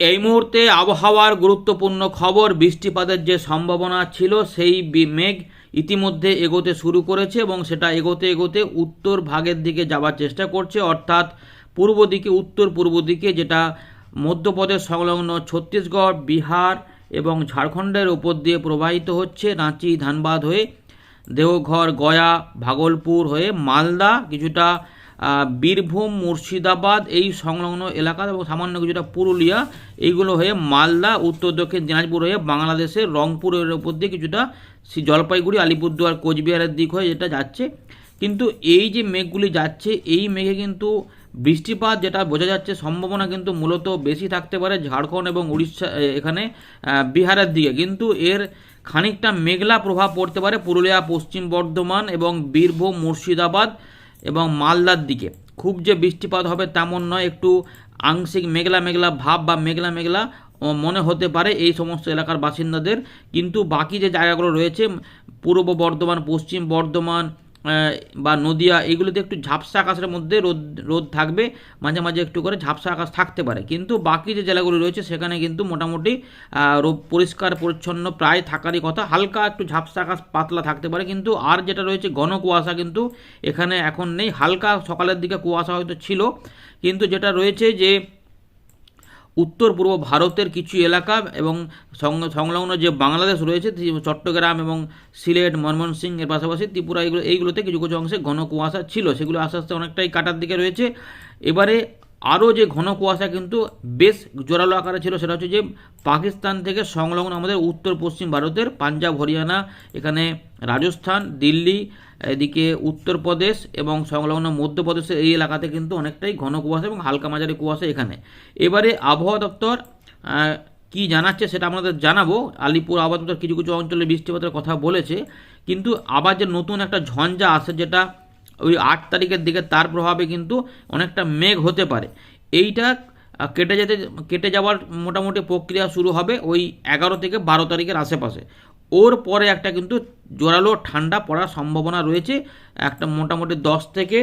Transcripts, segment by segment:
এই মুহূর্তে আবহাওয়ার গুরুত্বপূর্ণ খবর, বৃষ্টিপাতের যে সম্ভাবনা ছিল সেই মেঘ ইতিমধ্যে এগোতে শুরু করেছে এবং সেটা এগোতে এগোতে উত্তর ভাগের দিকে যাওয়ার চেষ্টা করছে। অর্থাৎ পূর্ব দিকে, উত্তর পূর্ব দিকে যেটা মধ্যপ্রদেশ সংলগ্ন ছত্তিশগড়, বিহার এবং ঝাড়খণ্ডের উপর দিয়ে প্রবাহিত হচ্ছে রাঁচি, ধানবাদ হয়ে দেওঘর, গয়া, ভাগলপুর হয়ে মালদা। কিছুটা বীরভূম, মুর্শিদাবাদ, এই সংলগ্ন এলাকা এবং সামান্য কিছুটা পুরুলিয়া, এইগুলো হয়ে মালদা, উত্তর দক্ষিণ দিনাজপুর হয়ে বাংলাদেশের রংপুরের উপর দিয়ে কিছুটা জলপাইগুড়ি, আলিপুরদুয়ার, কোচবিহারের দিক হয়ে যেটা যাচ্ছে। কিন্তু এই যে মেঘগুলি যাচ্ছে, এই মেঘে কিন্তু বৃষ্টিপাত যেটা বোঝা যাচ্ছে, সম্ভাবনা কিন্তু মূলত বেশি থাকতে পারে ঝাড়খণ্ড এবং উড়িষ্যা এখানে বিহারের দিকে। কিন্তু এর খানিকটা মেঘলা প্রভাব পড়তে পারে পুরুলিয়া, পশ্চিম বর্ধমান এবং বীরভূম, মুর্শিদাবাদ এবং মালদার দিকে। খুব যে বৃষ্টিপাত হবে তেমন নয়, একটু আংশিক মেঘলা মেঘলা ভাব বা মেঘলা মেঘলা মনে হতে পারে এই সমস্ত এলাকার বাসিন্দাদের। কিন্তু বাকি যে জায়গাগুলো রয়েছে, পূর্ব বর্ধমান, পশ্চিম বর্ধমান বা নদিয়া এগুলোতে একটু ঝাপসা আকাশের মধ্যে রোদ রোদ থাকবে। মাঝে মাঝে একটু করে ঝাপসা আকাশ থাকতে পারে। কিন্তু বাকি যে জেলাগুলো রয়েছে সেখানে কিন্তু মোটামুটি আহ, রো- পরিষ্কার পরিচ্ছন্ন প্রায় থাকারই কথা। হালকা একটু ঝাপসা আকাশ পাতলা থাকতে পারে। কিন্তু আর যেটা রয়েছে ঘন কুয়াশা কিন্তু এখানে এখন নেই। হালকা সকালের দিকে কুয়াশা হয়তো ছিল। কিন্তু যেটা রয়েছে যে উত্তর পূর্ব ভারতের কিছু এলাকা এবং সংলগ্ন যে বাংলাদেশ রয়েছে চট্টগ্রাম এবং সিলেট ময়মনসিংহ এর পাশাপাশি ত্রিপুরা এইগুলো এইগুলোতে কিছু কিছু অংশে ঘন কুয়াশা ছিল। সেগুলো আস্তে আস্তে অনেকটাই কাটার দিকে রয়েছে। এবারে আরও যে ঘন কুয়াশা কিন্তু বেশ জোরালো আকারে ছিল, সেটা হচ্ছে যে পাকিস্তান থেকে সংলগ্ন আমাদের উত্তর পশ্চিম ভারতের পাঞ্জাব, হরিয়ানা, এখানে রাজস্থান, দিল্লি এদিকে উত্তরপ্রদেশ এবং সংলগ্ন মধ্যপ্রদেশের এই এলাকাতে কিন্তু অনেকটাই ঘন কুয়াশা এবং হালকা মাঝারি কুয়াশা এখানে। এবারে আবহাওয়া দপ্তর কি জানাচ্ছে সেটা আমাদের জানাব। আলিপুর আবহাওয়া দপ্তর কিছু কিছু অঞ্চলে বৃষ্টিপাতের কথা বলেছে। কিন্তু আবার যে নতুন একটা ঝঞ্ঝা আসে যেটা ওই আট তারিখের দিকে তার প্রভাবে কিন্তু অনেকটা মেঘ হতে পারে। এইটা কেটে যেতে, কেটে যাওয়ার মোটামুটি প্রক্রিয়া শুরু হবে ওই এগারো থেকে বারো তারিখের আশেপাশে। ওর পরে একটা কিন্তু জোরালো ঠান্ডা পড়ার সম্ভাবনা রয়েছে। একটা মোটামুটি দশ থেকে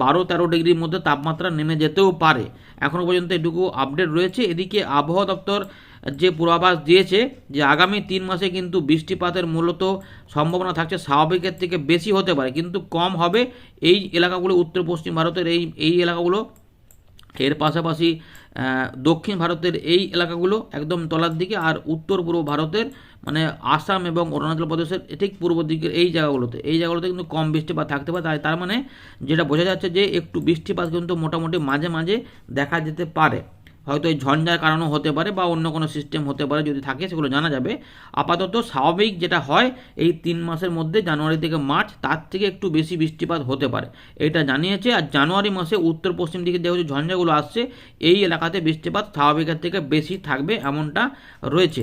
বারো, তেরো ডিগ্রির মধ্যে তাপমাত্রা নেমে যেতেও পারে। এখনও পর্যন্ত এটুকু আপডেট রয়েছে। এদিকে আবহাওয়া দপ্তর যে পূর্বাভাস দিয়েছে যে আগামী তিন মাসে কিন্তু বৃষ্টিপাতের মূলত সম্ভাবনা থাকছে স্বাভাবিকের থেকে বেশি হতে পারে। কিন্তু কম হবে। এই এলাকাগুলো উত্তর পশ্চিম ভারতের এই এই এলাকাগুলো এর পাশাপাশি দক্ষিণ ভারতের এই এলাকাগুলো একদম তলার দিকে আর উত্তর পূর্ব ভারতের মানে আসাম এবং অরুণাচল প্রদেশের ঠিক পূর্ব দিকের এই জায়গাগুলোতে। এই জায়গাগুলোতে কিন্তু কম বৃষ্টিপাত থাকতে পারে। তাই, তার মানে যেটা বোঝা যাচ্ছে যে একটু বৃষ্টিপাত কিন্তু মোটামুটি মাঝে মাঝে দেখা যেতে পারে। হয়তো এই ঝঞ্ঝার কারণও হতে পারে বা অন্য কোনো সিস্টেম হতে পারে যদি থাকে, সেগুলো জানা যাবে। আপাতত স্বাভাবিক যেটা হয়, এই তিন মাসের মধ্যে জানুয়ারি থেকে মার্চ, তার থেকে একটু বেশি বৃষ্টিপাত হতে পারে। এটা জানিয়েছে, আর জানুয়ারি মাসে উত্তর পশ্চিম দিকে যে ঝঞ্ঝাগুলো আসছে, এই এলাকাতে বৃষ্টিপাত স্বাভাবিকের থেকে বেশি থাকবে এমনটা রয়েছে।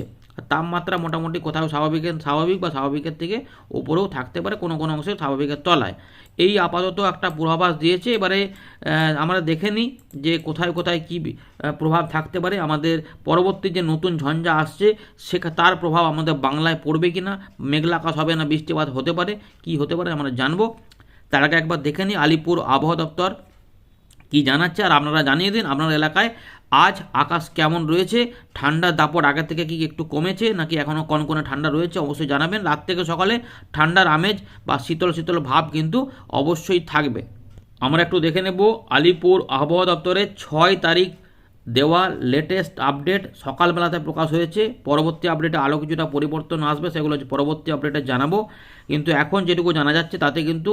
তাপমাত্রা মোটামুটি কোথাও স্বাভাবিকের, স্বাভাবিক বা স্বাভাবিকের থেকে উপরেও থাকতে পারে কোনো কোনো অংশে স্বাভাবিকের তলায়। এই আপাতত একটা পূর্বাভাস দিয়েছে। এবারে আমরা দেখে নিই যে কোথায় কোথায় কী প্রভাব থাকতে পারে। আমাদের পরবর্তী যে নতুন ঝঞ্ঝা আসছে সে তার প্রভাব আমাদের বাংলায় পড়বে কি না মেঘলা আকাশ হবে না, বৃষ্টিপাত হতে পারে, কি হতে পারে আমরা জানব। তার আগে একবার দেখে নিই আলিপুর আবহাওয়া দপ্তর। কি জানাচ্ছে আর আপনারা জানিয়ে দিন আপনার এলাকায় আজ আকাশ কেমন রয়েছে? ঠান্ডার দাপট আগের থেকে কি একটু কমেছে নাকি এখনও কনকনে ঠান্ডা রয়েছে? অবশ্যই জানাবেন। রাত থেকে সকালে ঠান্ডার আমেজ বা শীতল শীতল ভাব কিন্তু অবশ্যই থাকবে। আমরা একটু দেখে নেব আলিপুর আবহাওয়া দপ্তরের ছয় তারিখ দেওয়া লেটেস্ট আপডেট সকালবেলাতে প্রকাশ হয়েছে। পরবর্তী আপডেটে আরও কিছুটা পরিবর্তন আসবে, সেগুলো পরবর্তী আপডেটে জানাব। কিন্তু এখন যেটুকু জানা যাচ্ছে তাতে কিন্তু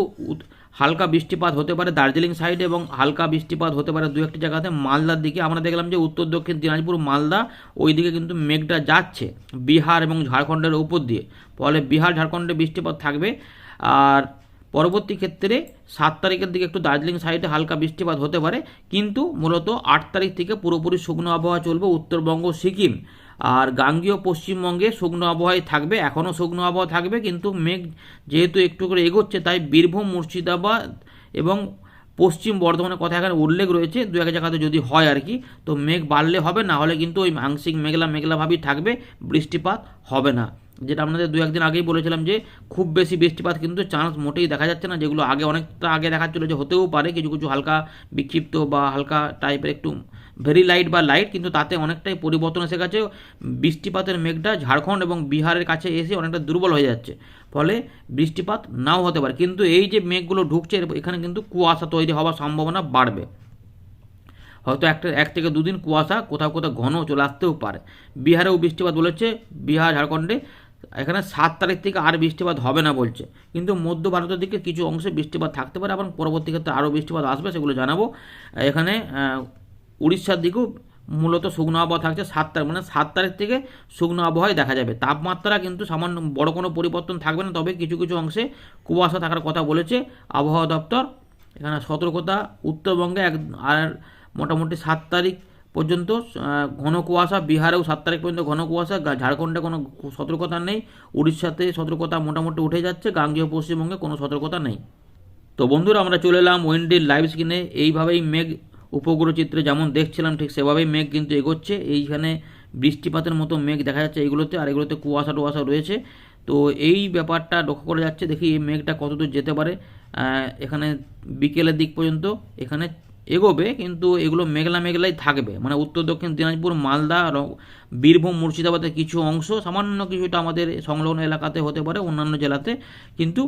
হালকা বৃষ্টিপাত হতে পারে দার্জিলিং সাইডে এবং হালকা বৃষ্টিপাত হতে পারে দু একটি জায়গাতে। মালদার দিকে আমরা দেখলাম যে উত্তর, দক্ষিণ, দিনাজপুর, মালদা ওই দিকে কিন্তু মেঘটা যাচ্ছে বিহার এবং ঝাড়খণ্ডের উপর দিয়ে। ফলে বিহার, ঝাড়খণ্ডে বৃষ্টিপাত থাকবে। আর পরবর্তী ক্ষেত্রে সাত তারিখের দিকে একটু দার্জিলিং সাইডে হালকা বৃষ্টিপাত হতে পারে। কিন্তু মূলত আট তারিখ থেকে পুরোপুরি শুকনো আবহাওয়া চলবে। উত্তরবঙ্গ, সিকিম আর গাঙ্গীয় পশ্চিমবঙ্গে শুকনো আবহাওয়াই থাকবে, এখনও শুকনো আবহাওয়া থাকবে, কিন্তু মেঘ যেহেতু একটু করে এগোচ্ছে, তাই বীরভূম, মুর্শিদাবাদ এবং পশ্চিম বর্ধমানের কথা এখানে উল্লেখ রয়েছে, দু এক জায়গাতে যদি হয় আর কি, তো মেঘ বাড়লে হবে, না হলে কিন্তু ওই আংশিক মেঘলা মেঘলাভাবেই থাকবে, বৃষ্টিপাত হবে না। যেটা আপনাদের দু একদিন আগেই বলেছিলাম যে, খুব বেশি বৃষ্টিপাত কিন্তু চান্স মোটেই দেখা যাচ্ছে না, যেগুলো আগে অনেকটা আগে দেখাচ্ছিল যে হতেও পারে, কিছু কিছু হালকা বিক্ষিপ্ত বা হালকা টাইপের একটু ভেরি লাইট বা লাইট কিন্তু তাতে অনেকটাই পরিবর্তন এসে গেছে। বৃষ্টিপাতের মেঘটা ঝাড়খণ্ড এবং বিহারের কাছে এসে অনেকটা দুর্বল হয়ে যাচ্ছে। ফলে বৃষ্টিপাত নাও হতে পারে। কিন্তু এই যে মেঘগুলো ঢুকছে এখানে কিন্তু কুয়াশা তৈরি হওয়ার সম্ভাবনা বাড়বে। হয়তো একটা, এক থেকে দুদিন কুয়াশা কোথাও কোথাও ঘন চলে আসতেও পারে। বিহারেও বৃষ্টিপাত বলেছে, বিহার, ঝাড়খণ্ডে এখানে সাত তারিখ থেকে আর বৃষ্টিপাত হবে না বলছে। কিন্তু মধ্য ভারতের দিকে কিছু অংশে বৃষ্টিপাত থাকতে পারে এবং পরবর্তী ক্ষেত্রে আরও বৃষ্টিপাত আসবে সেগুলো জানাব। এখানে উড়িষ্যার দিকেও মূলত শুকনো আবহাওয়া থাকছে সাত তারিখ মানে সাত তারিখ থেকে শুকনো আবহাওয়ায় দেখা যাবে। তাপমাত্রা কিন্তু সামান্য বড় কোনো পরিবর্তন থাকবে না, তবে কিছু কিছু অংশে কুয়াশা থাকার কথা বলেছে আবহাওয়া দপ্তর। এখানে সতর্কতা, উত্তরবঙ্গে এক আর মোটামুটি সাত তারিখ পর্যন্ত ঘন কুয়াশা, বিহারেও সাত তারিখ পর্যন্ত ঘন কুয়াশা ঝাড়খণ্ডে কোনো সতর্কতা নেই, উড়িষ্যাতে সতর্কতা মোটামুটি উঠে যাচ্ছে, গাঙ্গেয় পশ্চিমবঙ্গে কোনো সতর্কতা নেই। তো বন্ধুরা, আমরা চলে এলাম ওয়েন্ডির লাইভ স্ক্রিনে এইভাবেই মেঘ উপগ্রহ চিত্রে যেমন দেখছিলাম, ঠিক সেভাবেই মেঘ কিন্তু এগোচ্ছে। এইখানে বৃষ্টিপাতের মতো মেঘ দেখা যাচ্ছে এগুলোতে, আর এগুলোতে কুয়াশা টুয়াশা রয়েছে। তো এই ব্যাপারটা লক্ষ্য করা যাচ্ছে, দেখি এই মেঘটা কতদূর যেতে পারে। এখানে বিকেলের দিক পর্যন্ত, এখানে এগোবে, কিন্তু এগুলো মেঘলা মেঘলাই থাকবে। মানে উত্তর, দক্ষিণ, দিনাজপুর, মালদা বীরভূম, মুর্শিদাবাদের কিছু অংশ, সামান্য কিছুটা আমাদের সংলগ্ন এলাকাতে হতে পারে, অন্যান্য জেলাতে। কিন্তু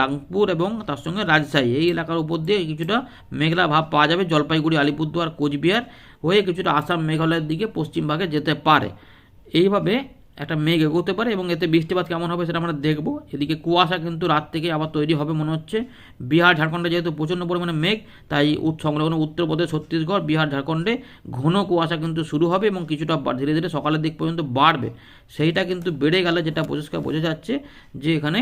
রাংপুর এবং তার সঙ্গে রাজশাহী, এই এলাকার উপর দিয়ে কিছুটা মেঘলা ভাব পাওয়া যাবে। জলপাইগুড়ি, আলিপুরদুয়ার, কোচবিহার হয়ে কিছুটা আসাম, মেঘালয়ের দিকে পশ্চিম ভাগে যেতে পারে। এইভাবে একটা মেঘ এগোতে পারে এবং এতে বৃষ্টিপাত কেমন হবে সেটা আমরা দেখব। এদিকে কুয়াশা কিন্তু রাত থেকে আবার তৈরি হবে মনে হচ্ছে। বিহার, ঝাড়খণ্ডে যেহেতু প্রচণ্ড পরিমাণে মেঘ, তাই সংলগ্ন উত্তরপ্রদেশ, ছত্তিশগড়, বিহার, ঝাড়খণ্ডে ঘন কুয়াশা কিন্তু শুরু হবে এবং কিছুটা ধীরে ধীরে সকালের দিক পর্যন্ত বাড়বে। সেইটা কিন্তু বেড়ে গেলে যেটা পরিষ্কার বোঝা যাচ্ছে যে এখানে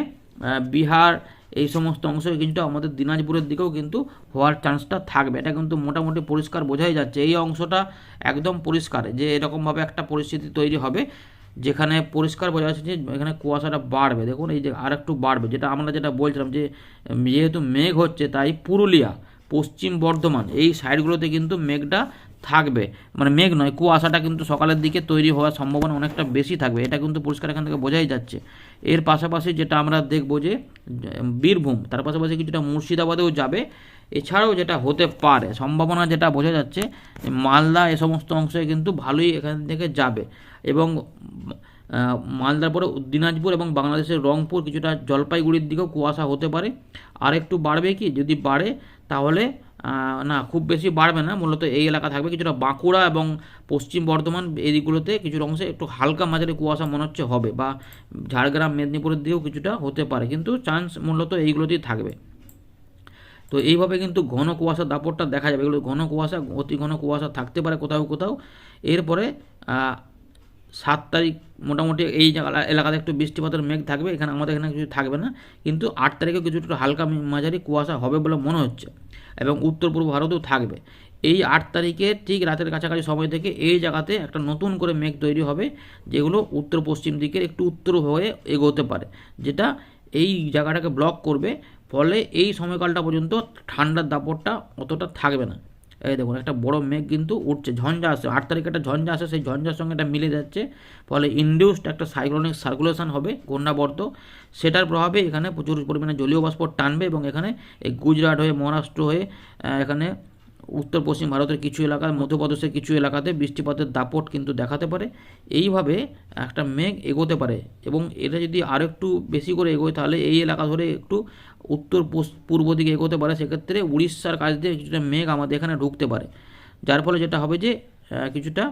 বিহার এই সমস্ত অংশ কিন্তু আমাদের দিনাজপুরের দিকেও কিন্তু হওয়ার চান্সটা থাকবে। এটা কিন্তু মোটামুটি পরিষ্কার বোঝাই যাচ্ছে। এই অংশটা একদম পরিষ্কার যে এরকমভাবে একটা পরিস্থিতি তৈরি হবে। যেখানে পরিষ্কার বোঝা যাচ্ছে যে এখানে কুয়াশাটা বাড়বে। দেখুন, এই যে আর একটু বাড়বে। যেটা আমরা যেটা বলছিলাম যে, যেহেতু মেঘ হচ্ছে, তাই পুরুলিয়া, পশ্চিম বর্ধমান, এই সাইডগুলোতে কিন্তু মেঘটা থাকবে। মানে মেঘ নয়, কুয়াশাটা কিন্তু সকালের দিকে তৈরি হওয়ার সম্ভাবনা অনেকটা বেশি থাকবে। এটা কিন্তু পরিষ্কার এখান থেকে বোঝাই যাচ্ছে। এর পাশাপাশি যেটা আমরা দেখব যে, বীরভূম, তার পাশাপাশি কিছুটা মুর্শিদাবাদেও যাবে। এছাড়াও যেটা হতে পারে, সম্ভাবনা যেটা বোঝা যাচ্ছে, মালদা এ সমস্ত অংশে কিন্তু ভালোই এখান থেকে যাবে। এবং মালদার পরে দিনাজপুর এবং বাংলাদেশের রংপুর কিছুটা জলপাইগুড়ির দিকেও কুয়াশা হতে পারে। আর একটু বাড়বে কি? যদি বাড়ে, তাহলে না, খুব বেশি বাড়বে না, মূলত এই এলাকা থাকবে। কিছুটা বাঁকুড়া এবং পশ্চিম বর্ধমান এই দিকগুলোতে কিছু অংশে একটু হালকা মাঝারি কুয়াশা মনে হচ্ছে হবে বা ঝাড়গ্রাম, মেদিনীপুরের দিকেও কিছুটা হতে পারে, কিন্তু চান্স মূলত এইগুলোতেই থাকবে। তো এইভাবে কিন্তু ঘন কুয়াশার দাপটটা দেখা যাবে। এগুলো ঘন কুয়াশা, অতি ঘন কুয়াশা থাকতে পারে কোথাও কোথাও। এরপরে সাত তারিখ মোটামুটি এই এলাকাতে একটু বৃষ্টিপাতের মেঘ থাকবে, এখানে আমাদের এখানে কিছু থাকবে না। কিন্তু আট তারিখে কিছু একটু হালকা মাঝারি কুয়াশা হবে বলে মনে হচ্ছে এবং উত্তর পূর্ব ভারতেও থাকবে। এই আট তারিখে ঠিক রাতের কাছাকাছি সময় থেকে এই জায়গাতে একটা নতুন করে মেঘ তৈরি হবে, যেগুলো উত্তর পশ্চিম দিকের একটু উত্তর হয়ে এগোতে পারে, যেটা এই জায়গাটাকে ব্লক করবে। ফলে এই সময়কালটা পর্যন্ত ঠান্ডার দাপটটা অতটা থাকবে না। এই দেখুন, একটা বড় মেঘ কিন্তু উঠছে, ঝঞ্ঝা আসে আট তারিখে একটা ঝঞ্ঝা আসে সেই ঝঞ্ঝার সঙ্গে এটা মিলে যাচ্ছে। ফলে ইন্ডিউসড একটা সাইক্লোনিক সার্কুলেশন হবে, ঘূর্ণাবর্ত। সেটার প্রভাবে এখানে প্রচুর পরিমাণে জলীয় বাষ্প টানবে এবং এখানে এই গুজরাট হয়ে, মহারাষ্ট্র হয়ে এখানে উত্তর পশ্চিম ভারতের কিছু এলাকায় মধ্যপ্রদেশের কিছু এলাকাতে বৃষ্টিপাতের দাপট কিন্তু দেখাতে পারে। এইভাবে একটা মেঘ এগোতে পারে এবং এটা যদি আরও একটু বেশি করে এগোয়, তাহলে এই এলাকা ধরে একটু উত্তর পূর্ব দিকে এগোতে পারে। সেক্ষেত্রে উড়িষ্যার কাছ দিয়ে কিছুটা মেঘ আমাদের এখানে ঢুকতে পারে। যার ফলে যেটা হবে যে কিছুটা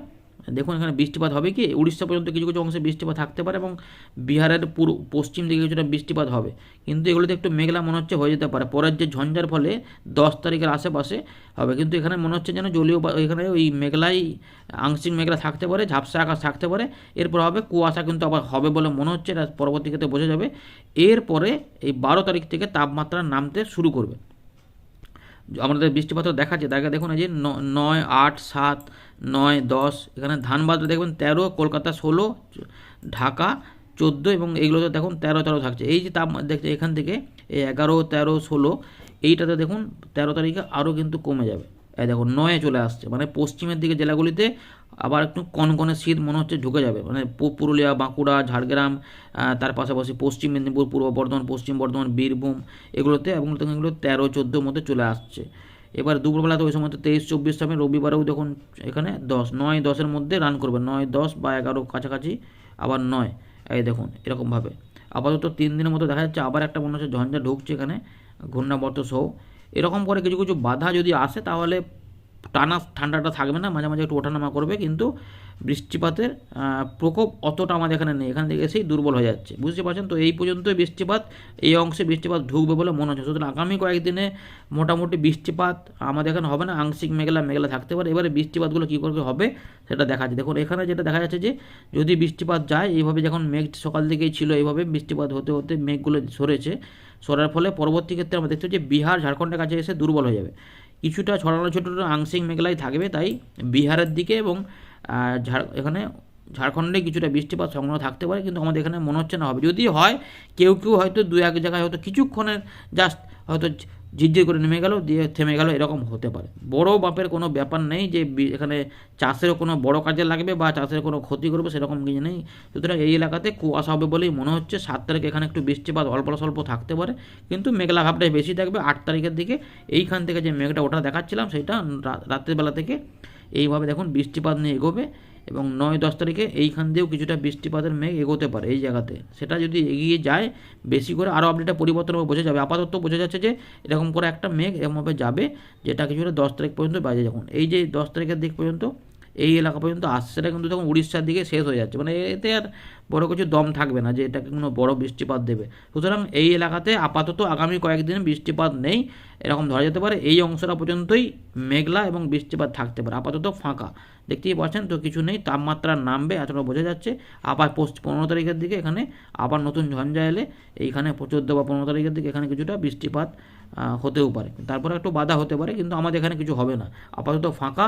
দেখুন, এখানে বৃষ্টিপাত হবে কি? উড়িষ্যা পর্যন্ত কিছু কিছু অংশে বৃষ্টিপাত থাকতে পারে এবং বিহারের পুরো পশ্চিম দিকে কিছুটা বৃষ্টিপাত হবে। কিন্তু এগুলোতে একটু মেঘলা মনে হচ্ছে হয়ে যেতে পারে। পরের যে ঝঞ্ঝার ফলে দশ তারিখের আশেপাশে হবে। কিন্তু এখানে মনে হচ্ছে যেন জলীয় এখানে ওই মেঘলাই, আংশিক মেঘলা থাকতে পারে, ঝাপসা আকাশ থাকতে পারে। এর প্রভাবে কুয়াশা কিন্তু আবার হবে বলে মনে হচ্ছে। এটা পরবর্তী ক্ষেত্রে বোঝা যাবে। এরপরে এই বারো তারিখ থেকে তাপমাত্রা নামতে শুরু করবে। আমাদের বৃষ্টিপাত দেখাচ্ছে। দেখে দেখুন, এই যে নয়, আট, সাত নয়, দশ, এখানে ধানবাদ দেখবেন তেরো, কলকাতা ষোলো, ঢাকা চোদ্দ এবং এইগুলোতে দেখুন তেরো তেরো থাকছে। এই যে তাপ, দেখছে এখান থেকে এই এগারো, তেরো, ষোলো, এইটাতে দেখুন তেরো তারিখে আরও কিন্তু কমে যাবে। এই দেখুন, নয়ে চলে আসছে। মানে পশ্চিমের দিকে জেলাগুলিতে আবার একটু কনকনে শীত মনে হচ্ছে ঢুকে যাবে। মানে পুরুলিয়া, বাঁকুড়া, ঝাড়গ্রাম তার পাশাপাশি পশ্চিম মেদিনীপুর, পূর্ব বর্ধমান, পশ্চিম বর্ধমান, বীরভূম, এগুলোতে এবং এগুলো তেরো, চোদ্দোর মধ্যে চলে আসছে। এবার দুপুরবেলা তো ওই সময় তো তেইশ, চব্বিশ সময় রবিবারেও দেখুন এখানে দশ, নয়, দশের মধ্যে রান করবে। নয়, দশ বা এগারো কাছাকাছি, আবার নয়। এই দেখুন, এরকমভাবে। আপাতত তিন দিনের মতো দেখা যাচ্ছে, আবার একটা মনে হচ্ছে ঝঞ্ঝা ঢুকছে এখানে, ঘূর্ণাবর্ত সহ। এরকম করে কিছু কিছু বাধা যদি আসে, তাহলে টানা ঠান্ডাটা থাকবে না, মাঝে মাঝে একটু ওঠানামা করবে, কিন্তু বৃষ্টিপাতের প্রকোপ অতটা আমাদের এখানে নেই। এখান থেকে এসেই দুর্বল হয়ে যাচ্ছে। বুঝতে পারছেন? তো এই পর্যন্তই বৃষ্টিপাত, এই অংশে বৃষ্টিপাত ঢুকবে বলে মনে হচ্ছে। সুতরাং আগামী কয়েকদিনে মোটামুটি বৃষ্টিপাত আমাদের এখানে হবে না, আংশিক মেঘলা মেঘলা থাকতে পারে। এবারে বৃষ্টিপাতগুলো কী করে হবে সেটা দেখা যাচ্ছে। দেখুন, এখানে যেটা দেখা যাচ্ছে যে, যদি বৃষ্টিপাত যায়, এইভাবে যখন মেঘ সকাল থেকেই ছিল, এইভাবে বৃষ্টিপাত হতে হতে মেঘগুলো সরেছে। সরার ফলে পরবর্তী ক্ষেত্রে আমরা দেখতে পাচ্ছি বিহার, ঝাড়খণ্ডের কাছে এসে দুর্বল হয়ে যাবে। কিছুটা ছড়ানো ছোটো আংশিক মেঘলাই থাকবে তাই বিহারের দিকে এবং ঝাড়, এখানে ঝাড়খণ্ডে কিছুটা বৃষ্টিপাত সংগ্রহ থাকতে পারে, কিন্তু আমাদের এখানে মনে হচ্ছে না হবে। যদি হয়, কেউ কেউ হয়তো দু এক জায়গায় হয়তো কিছুক্ষণের জাস্ট হয়তো ঝিরঝির করে নেমে গেল, দিয়ে থেমে গেল, এরকম হতে পারে। বড় বাপের কোনো ব্যাপার নেই যে এখানে চাষেরও কোনো বড় কাজে লাগবে বা চাষের কোনো ক্ষতি করবে, সেরকম কিছু নেই। সুতরাং এই এলাকাতে কুয়াশা হবে বলেই মনে হচ্ছে। সাত তারিখ এখানে একটু বৃষ্টিপাত অল্প স্বল্প থাকতে পারে, কিন্তু মেঘলা ভাবটাই বেশি থাকবে। আট তারিখের দিকে এইখান থেকে যে মেঘটা ওটা দেখাচ্ছিলাম, সেটা রা- রাতের বেলা থেকে এইভাবে দেখুন বৃষ্টিপাত নিয়ে এগোবে। এবং নয় দশ তারিখে এইখান দিয়েও কিছুটা বৃষ্টিপাতের মেঘ এগোতে পারে এই জায়গাতে। সেটা যদি এগিয়ে যায়, বেশি করে আরও আপডেটটা পরিবর্তন হবে, বোঝা যাবে। আপাতত বোঝা যাচ্ছে যে, এরকম করে একটা মেঘ এরকমভাবে যাবে, যেটা কিছুটা দশ তারিখ পর্যন্ত বাজে যখন। এই যে দশ তারিখের দিক পর্যন্ত, এই এলাকা পর্যন্ত আসছে, সেটা কিন্তু তখন উড়িষ্যার দিকে শেষ হয়ে যাচ্ছে। মানে এতে আর বড় কিছু দম থাকবে না যে এটাকে কোনো বড় বৃষ্টিপাত দেবে। সুতরাং এই এলাকাতে আপাতত আগামী কয়েকদিন বৃষ্টিপাত নেই, এরকম ধরা যেতে পারে। এই অংশটা পর্যন্তই মেঘলা এবং বৃষ্টিপাত থাকতে পারে। আপাতত ফাঁকা। দেখতেই পাচ্ছেন তো কিছু নেই, তাপমাত্রা নামবে এতটা বোঝা যাচ্ছে। আবার পনেরো তারিখের দিকে এখানে আবার নতুন ঝঞ্ঝা এলে এইখানে চোদ্দ বা পনেরো তারিখের দিকে এখানে কিছুটা বৃষ্টিপাত হতেও পারে। তারপরে একটু বাধা হতে পারে, কিন্তু আমাদের এখানে কিছু হবে না। আপাতত ফাঁকা।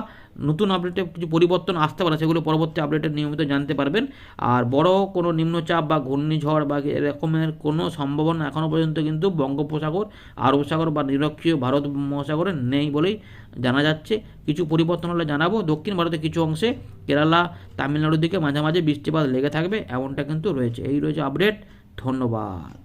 নতুন আপডেটে কিছু পরিবর্তন আসতে পারে, সেগুলো পরবর্তী আপডেটে নিয়মিত জানতে পারবেন। আর বড় কোনো নিম্নচাপ বা ঘূর্ণিঝড় বা এরকমের কোনো সম্ভাবনা এখনও পর্যন্ত কিন্তু বঙ্গোপসাগর আরব সাগর বা নিরক্ষীয় ভারত মহাসাগরে নেই বলেই জানা যাচ্ছে। কিছু পরিবর্তন হলে জানাব। দক্ষিণ ভারতের কিছু অংশে কেরালা, তামিলনাড়ুর দিকে মাঝে মাঝে বৃষ্টিপাত লেগে থাকবে, এমনটা কিন্তু রয়েছে। এই রয়েছে আপডেট। ধন্যবাদ।